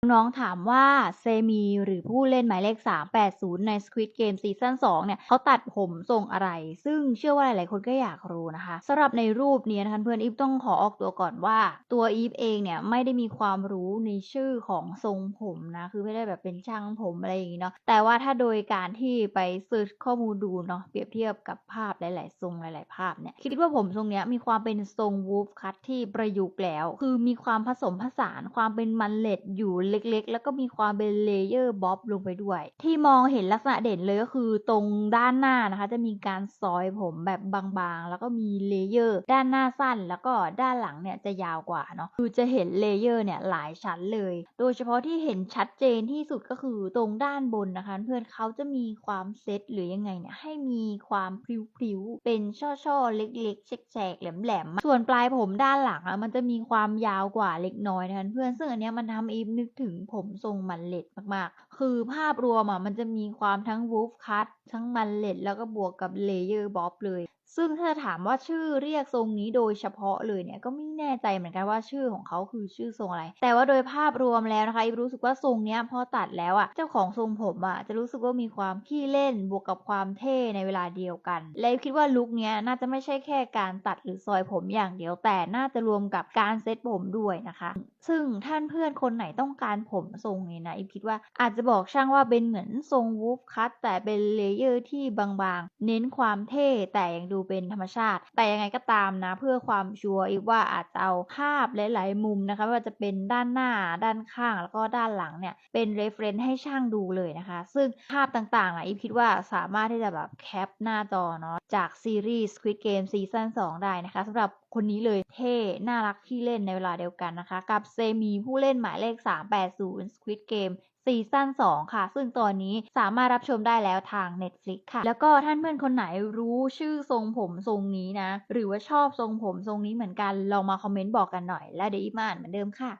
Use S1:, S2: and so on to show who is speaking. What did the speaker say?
S1: น้องๆถามว่าเซมีหรือผู้เล่นหมายเลข 380 ใน Squid Game ซีซั่น2เนี่ยเขาตัดผมทรงอะไร ซึ่งเชื่อว่าหลายๆคนก็อยากรู้นะคะสำหรับในรูปนี้นะคะเพื่อนอีฟต้องขอออกตัวก่อนว่าตัวอีฟเองเนี่ยไม่ได้มีความรู้ในชื่อของทรงผมนะ คือไม่ได้แบบเป็นช่างผมอะไรอย่างนี้เนาะแต่ว่าถ้าโดยการที่ไปซิร์ชข้อมูลดูเนาะเปรียบเทียบกับภาพหลาย ๆ ทรงหลาย ๆ ภาพเนี่ยคิดว่าผมทรงเนี้ยมีความเป็นทรงวูฟคัตที่ประยุกต์แล้ว คือมีความผสมผสานความเป็นมันเล็ดอยู่เล็กๆ แล้วก็มีความเป็นเลเยอร์บ๊อบลงไปด้วย ที่มองเห็นลักษณะเด่นเลยก็คือตรงด้านหน้านะคะ จะมีการซอยผมแบบบางๆ แล้วก็มีเลเยอร์ด้านหน้าสั้น แล้วก็ด้านหลังเนี่ยจะยาวกว่าเนาะคือจะเห็นเลเยอร์เนี่ยหลายชั้นเลย โดยเฉพาะที่เห็นชัดเจนที่สุดก็คือตรงด้านบนนะคะ เพื่อนเขาจะมีความเซตหรือยังไงเนี่ยให้มีความพริ้วๆเป็นช่อๆเล็กๆแฉกๆแหลมๆส่วนปลายผมด้านหลังอะมันจะมีความยาวกว่าเล็กน้อยนะคะเพื่อนซึ่งอันเนี้ยมันทำอีฟนึกถึงผมทรงมันเล็ดมากๆ คือภาพรวมอะมันจะมีความทั้งวูฟคัตทั้งมันเล็ดแล้วก็บวกกับเลเยอร์บ๊อบเลย ซึ่งถ้าถามว่าชื่อเรียกทรงนี้โดยเฉพาะเลยเนี่ยก็ไม่แน่ใจเหมือนกันว่าชื่อของเขาคือชื่อทรงอะไร แต่ว่าโดยภาพรวมแล้วนะคะอีฟรู้สึกว่าทรงเนี้ยพอตัดแล้วอะเจ้าของทรงผมอะจะรู้สึกว่ามีความขี้เล่นบวกกับความเท่ในเวลาเดียวกัน และคิดว่าลุคเนี้ยน่าจะไม่ใช่แค่การตัดหรือซอยผมอย่างเดียวแต่น่าจะรวมกับการเซ็ตผมด้วยนะคะ ซึ่งท่านเพื่อนคนไหนต้องการผมทรงนี้นะอีคิดว่าอาจจะบอกช่างว่าเป็นเหมือนทรงวูฟคัตแต่เป็นเลเยอร์ที่บางๆ เน้นความเท่แต่ยังดูเป็นธรรมชาติ แต่ยังไงก็ตามนะ เพื่อความชัวร์อีกว่าอาจจะเอาภาพหลาย ๆ มุมนะคะไม่ว่าจะเป็นด้านหน้าด้านข้างแล้วก็ด้านหลังเนี่ยเป็นเรฟเฟนซ์ให้ช่างดูเลยนะคะ ซึ่งภาพต่างๆนะอีฟคิดว่าสามารถที่จะแบบแคปหน้าจอเนาะ จากซีรีส์ Squid Game ซีซั่น2 ได้นะคะสำหรับคนนี้เลยเท่ น่ารักขี้เล่นในเวลาเดียวกันนะคะ กับเซมีผู้เล่นหมายเลข 380 Squid Game ซีซั่น2 ค่ะ ซึ่งตอนนี้สามารถรับชมได้แล้วทาง Netflix ค่ะ แล้วก็ท่านเพื่อนคนไหนรู้ชื่อทรงผมทรงนี้นะ หรือว่าชอบทรงผมทรงนี้เหมือนกันลองมาคอมเมนต์บอกกันหน่อย แล้วเดี๋ยวอีมาอ่านเหมือนเดิมค่ะ